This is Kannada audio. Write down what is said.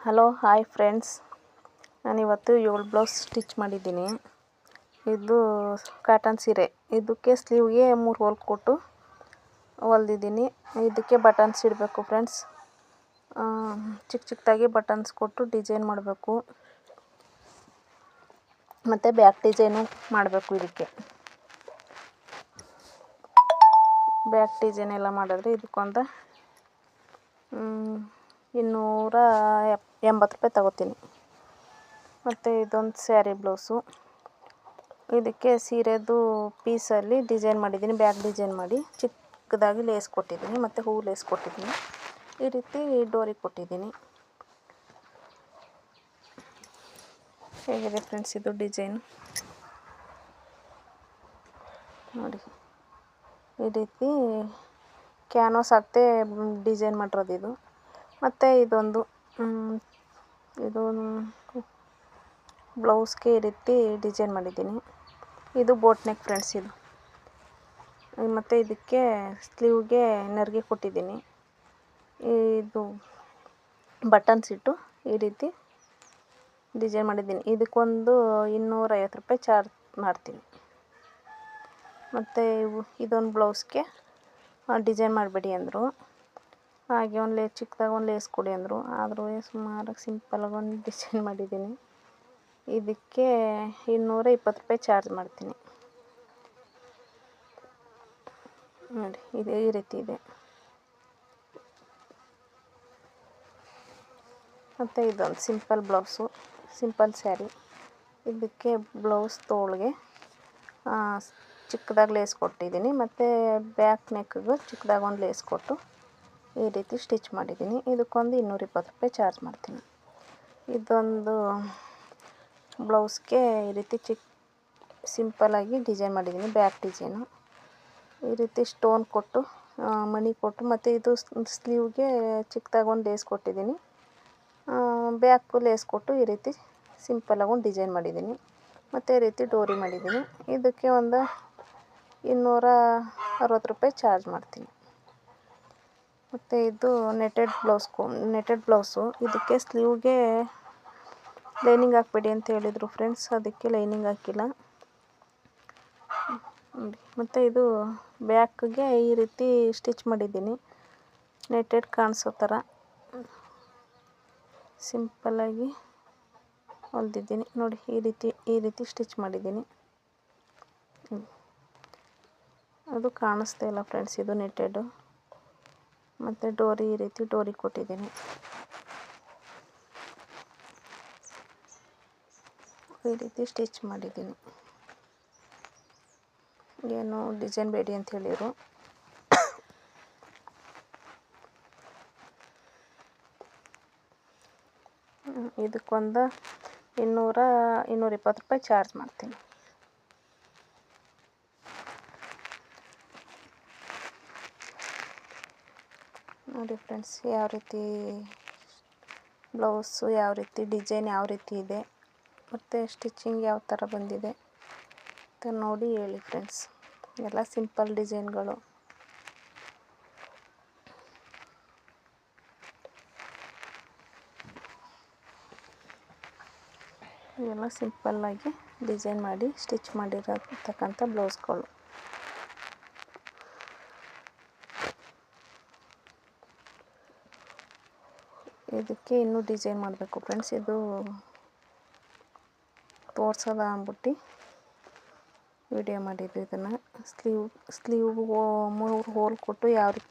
Hello, hi friends. ನಾನಿವತ್ತು ಏಳು ಬ್ಲೌಸ್ ಸ್ಟಿಚ್ ಮಾಡಿದ್ದೀನಿ. ಇದು ಕಾಟನ್ ಸೀರೆ. ಇದಕ್ಕೆ ಸ್ಲೀವ್ಗೆ ಮೂರು ಹೋಲ್ ಕೊಟ್ಟು ಹೊಲ್ದಿದ್ದೀನಿ. ಇದಕ್ಕೆ ಬಟನ್ಸ್ ಇಡಬೇಕು ಫ್ರೆಂಡ್ಸ್. ಚಿಕ್ಕ ಚಿಕ್ಕದಾಗಿ ಬಟನ್ಸ್ ಕೊಟ್ಟು ಡಿಸೈನ್ ಮಾಡಬೇಕು. ಮತ್ತು ಬ್ಯಾಕ್ ಡಿಸೈನು ಮಾಡಬೇಕು ಇದಕ್ಕೆ. ಬ್ಯಾಕ್ ಡಿಸೈನ್ ಎಲ್ಲ ಮಾಡಿದ್ರೆ ಇದಕ್ಕೊಂದು ಇನ್ನೂರ ಎಪ್, ಎಂಬತ್ತು ರೂಪಾಯಿ ತಗೋತೀನಿ. ಮತ್ತು ಇದೊಂದು ಸ್ಯಾರಿ ಬ್ಲೌಸು. ಇದಕ್ಕೆ ಸೀರೆದು ಪೀಸಲ್ಲಿ ಡಿಸೈನ್ ಮಾಡಿದ್ದೀನಿ ಬ್ಯಾಕ್ ಡಿಸೈನ್ ಮಾಡಿ. ಚಿಕ್ಕದಾಗಿ ಲೇಸ್ ಕೊಟ್ಟಿದ್ದೀನಿ, ಮತ್ತು ಹೂ ಲೇಸ್ ಕೊಟ್ಟಿದ್ದೀನಿ. ಈ ರೀತಿ ಡೋರಿ ಕೊಟ್ಟಿದ್ದೀನಿ. ಹೇಗಿದೆ ಫ್ರೆಂಡ್ಸ್ ಇದು ಡಿಸೈನ್? ನೋಡಿ. ಈ ರೀತಿ ಕ್ಯಾನ್ವಾಸ್ ಹಾಕ್ತೆ ಡಿಸೈನ್ ಮಾಡಿರೋದು ಇದು. ಮತ್ತು ಇದೊಂದು ಇದು ಬ್ಲೌಸ್ಗೆ ಈ ರೀತಿ ಡಿಸೈನ್ ಮಾಡಿದ್ದೀನಿ. ಇದು ಬೋಟ್ ನೆಕ್ ಫ್ರೆಂಡ್ಸ್ ಇದು. ಮತ್ತು ಇದಕ್ಕೆ ಸ್ಲೀವ್ಗೆ ನೆರಿಗೆ ಕೊಟ್ಟಿದ್ದೀನಿ. ಇದು ಬಟನ್ಸ್ ಇಟ್ಟು ಈ ರೀತಿ ಡಿಸೈನ್ ಮಾಡಿದ್ದೀನಿ. ಇದಕ್ಕೊಂದು ಇನ್ನೂರೈವತ್ತು ರೂಪಾಯಿ ಚಾರ್ಜ್ ಮಾಡ್ತೀನಿ. ಮತ್ತು ಇವು, ಇದೊಂದು ಬ್ಲೌಸ್ಗೆ ಡಿಸೈನ್ ಮಾಡಬೇಡಿ ಅಂದರು. ಹಾಗೆ ಒಂದು ಲೇ ಚಿಕ್ಕದಾಗಿ ಒಂದು ಲೇಸ್ ಕೊಡಿ ಅಂದರು. ಆದರೂ ಸುಮಾರಾಗಿ ಸಿಂಪಲಾಗಿ ಒಂದು ಡಿಸೈನ್ ಮಾಡಿದ್ದೀನಿ. ಇದಕ್ಕೆ ಇನ್ನೂರ ಇಪ್ಪತ್ತು ರೂಪಾಯಿ ಚಾರ್ಜ್ ಮಾಡ್ತೀನಿ. ನೋಡಿ, ಇದು ಈ ರೀತಿ ಇದೆ. ಮತ್ತು ಇದೊಂದು ಸಿಂಪಲ್ ಬ್ಲೌಸು, ಸಿಂಪಲ್ ಸ್ಯಾರಿ. ಇದಕ್ಕೆ ಬ್ಲೌಸ್ ತೋಳಿಗೆ ಚಿಕ್ಕದಾಗಿ ಲೇಸ್ ಕೊಟ್ಟಿದ್ದೀನಿ. ಮತ್ತು ಬ್ಯಾಕ್ ನೆಕ್ಗೂ ಚಿಕ್ಕದಾಗಿ ಒಂದು ಲೇಸ್ ಕೊಟ್ಟು ಈ ರೀತಿ ಸ್ಟಿಚ್ ಮಾಡಿದ್ದೀನಿ. ಇದಕ್ಕೊಂದು ಇನ್ನೂರ ಇಪ್ಪತ್ತು ರೂಪಾಯಿ ಚಾರ್ಜ್ ಮಾಡ್ತೀನಿ. ಇದೊಂದು ಬ್ಲೌಸ್ಗೆ ಈ ರೀತಿ ಚಿಕ್ಕ ಸಿಂಪಲಾಗಿ ಡಿಸೈನ್ ಮಾಡಿದ್ದೀನಿ, ಬ್ಯಾಕ್ ಡಿಸೈನು. ಈ ರೀತಿ ಸ್ಟೋನ್ ಕೊಟ್ಟು ಮಣಿ ಕೊಟ್ಟು, ಮತ್ತು ಇದು ಸ್ಲೀವ್ಗೆ ಚಿಕ್ಕದಾಗಿ ಒಂದು ಲೇಸ್ ಕೊಟ್ಟಿದ್ದೀನಿ. ಬ್ಯಾಕು ಲೇಸ್ ಕೊಟ್ಟು ಈ ರೀತಿ ಸಿಂಪಲಾಗಿ ಒಂದು ಡಿಸೈನ್ ಮಾಡಿದ್ದೀನಿ. ಮತ್ತು ಈ ರೀತಿ ಡೋರಿ ಮಾಡಿದ್ದೀನಿ. ಇದಕ್ಕೆ ಒಂದು ಇನ್ನೂರ ಅರವತ್ತು ರೂಪಾಯಿ ಚಾರ್ಜ್ ಮಾಡ್ತೀನಿ. ಮತ್ತು ಇದು ನೆಟೆಡ್ ಬ್ಲೌಸ್ ನೆಟೆಡ್ ಬ್ಲೌಸು ಇದಕ್ಕೆ ಸ್ಲೀವ್ಗೆ ಲೈನಿಂಗ್ ಹಾಕ್ಬೇಡಿ ಅಂತ ಹೇಳಿದರು ಫ್ರೆಂಡ್ಸ್ ಅದಕ್ಕೆ ಲೈನಿಂಗ್ ಹಾಕಿಲ್ಲ. ಮತ್ತು ಇದು ಬ್ಯಾಕ್ಗೆ ಈ ರೀತಿ ಸ್ಟಿಚ್ ಮಾಡಿದ್ದೀನಿ. ನೆಟೆಡ್ ಕಾಣಿಸೋ ಥರ ಸಿಂಪಲ್ಲಾಗಿ ಹೊಲ್ದಿದ್ದೀನಿ. ನೋಡಿ, ಈ ರೀತಿ ಈ ರೀತಿ ಸ್ಟಿಚ್ ಮಾಡಿದ್ದೀನಿ. ಅದು ಕಾಣಿಸ್ತಾ ಇಲ್ಲ ಫ್ರೆಂಡ್ಸ್ ಇದು ನೆಟ್ಟೆಡು ಮತ್ತು ಡೋರಿ ಈ ರೀತಿ ಡೋರಿ ಕೊಟ್ಟಿದ್ದೀನಿ. ಈ ರೀತಿ ಸ್ಟಿಚ್ ಮಾಡಿದ್ದೀನಿ. ಏನು ಡಿಸೈನ್ ಬೇಡಿ ಅಂತ ಹೇಳಿದರು ಇದಕ್ಕೊಂದು ಇನ್ನೂರ ಇನ್ನೂರ ಇಪ್ಪತ್ತು ರೂಪಾಯಿ ಚಾರ್ಜ್ ಮಾಡ್ತೀನಿ. ನೋಡಿ ಫ್ರೆಂಡ್ಸ್, ಯಾವ ರೀತಿ ಬ್ಲೌಸು, ಯಾವ ರೀತಿ ಡಿಸೈನ್ ಯಾವ ರೀತಿ ಇದೆ, ಮತ್ತು ಸ್ಟಿಚಿಂಗ್ ಯಾವ ಥರ ಬಂದಿದೆ ಅಂತ ನೋಡಿ ಹೇಳಿ ಫ್ರೆಂಡ್ಸ್. ಎಲ್ಲ ಸಿಂಪಲ್ ಡಿಸೈನ್ಗಳು. ಇವೆಲ್ಲ ಸಿಂಪಲ್ಲಾಗಿ ಡಿಸೈನ್ ಮಾಡಿ, ಸ್ಟಿಚ್ ಮಾಡಿರತಕ್ಕಂಥ ಬ್ಲೌಸ್ಗಳು. ಇದಕ್ಕೆ ಇನ್ನೂ ಡಿಸೈನ್ ಮಾಡಬೇಕು ಫ್ರೆಂಡ್ಸ್ ಇದು ತೋರ್ಸೋದ ಅಂದ್ಬಿಟ್ಟು ವಿಡಿಯೋ ಮಾಡಿದ್ದು ಇದನ್ನು. ಸ್ಲೀವ್ ಸ್ಲೀವ್ ಮೂರು ಹೋಲ್ ಕೊಟ್ಟು ಯಾವ ರೀತಿ